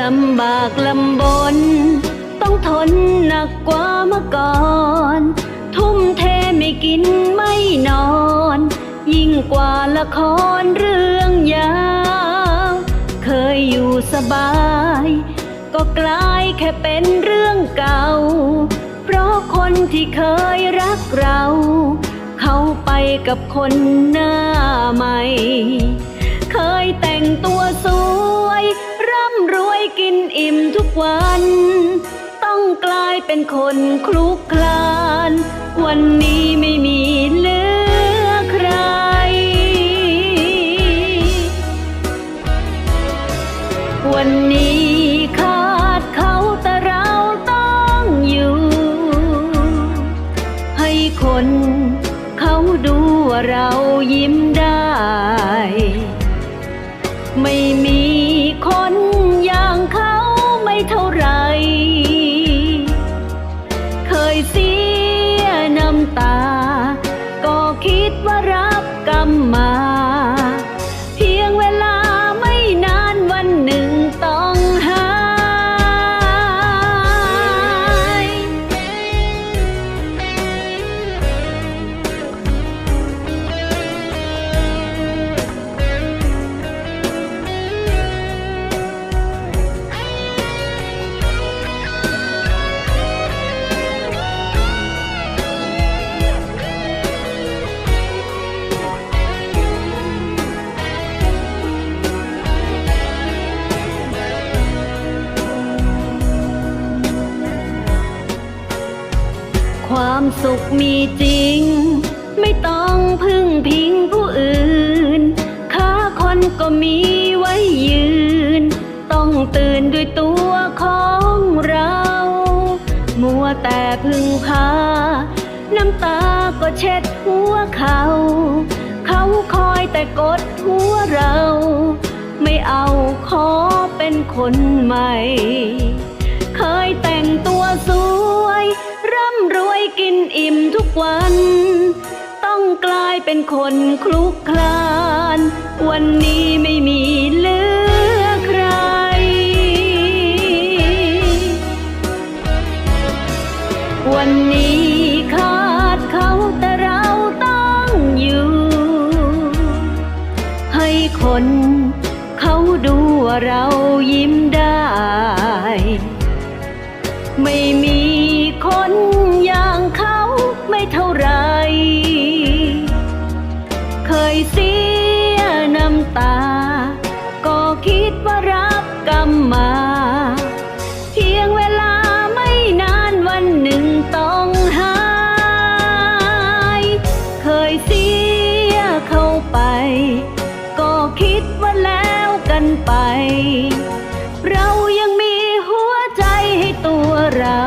ลำบากลำบน ต้องทนหนักกว่าเมื่อก่อน ทุ่มเทไม่กินไม่นอน ยิ่งกว่าละครเรื่องยาวเคยอยู่สบาย ก็กลายแค่เป็นเรื่องเก่า เพราะคนที่เคยรักเรา เขาไปกับคนหน้าใหม่ เคยแต่งตัว เป็นคนคลุกคลาน วันนี้ไม่มีเหลือใคร วันนี้ขาดเขาแต่เราต้องอยู่ ให้คนเขาดูว่าเรายิ้มได้ ไม่มี ยเสียน้ำตา ความสุขมีจริง ไม่ต้องพึ่งพิงผู้อื่น ค้าคนก็มีไว้ยืน ต้องตื่นด้วยตัวของเรา มัวแต่พึ่งพา น้ำตาก็เช็ดหัวเขา เขาคอยแต่กดหัวเรา ไม่เอาขอเป็นคนใหม่ เคยแต่งตัว วัน ต้องกลายเป็นคนคลุกคลาน วันนี้ไม่มีเหลือใคร วันนี้ขาดเขาแต่เราต้องอยู่ ให้คนเขาดูว่าเรายิ้มได้ ไม่มีคน เสียน้ำตา ก็คิดว่ารับกรรมมา เพียงเวลาไม่นานวันหนึ่งต้องหาย เคยเสียเข้าไป ก็คิดว่าแล้วกันไป เรายังมีหัวใจให้ตัวเรา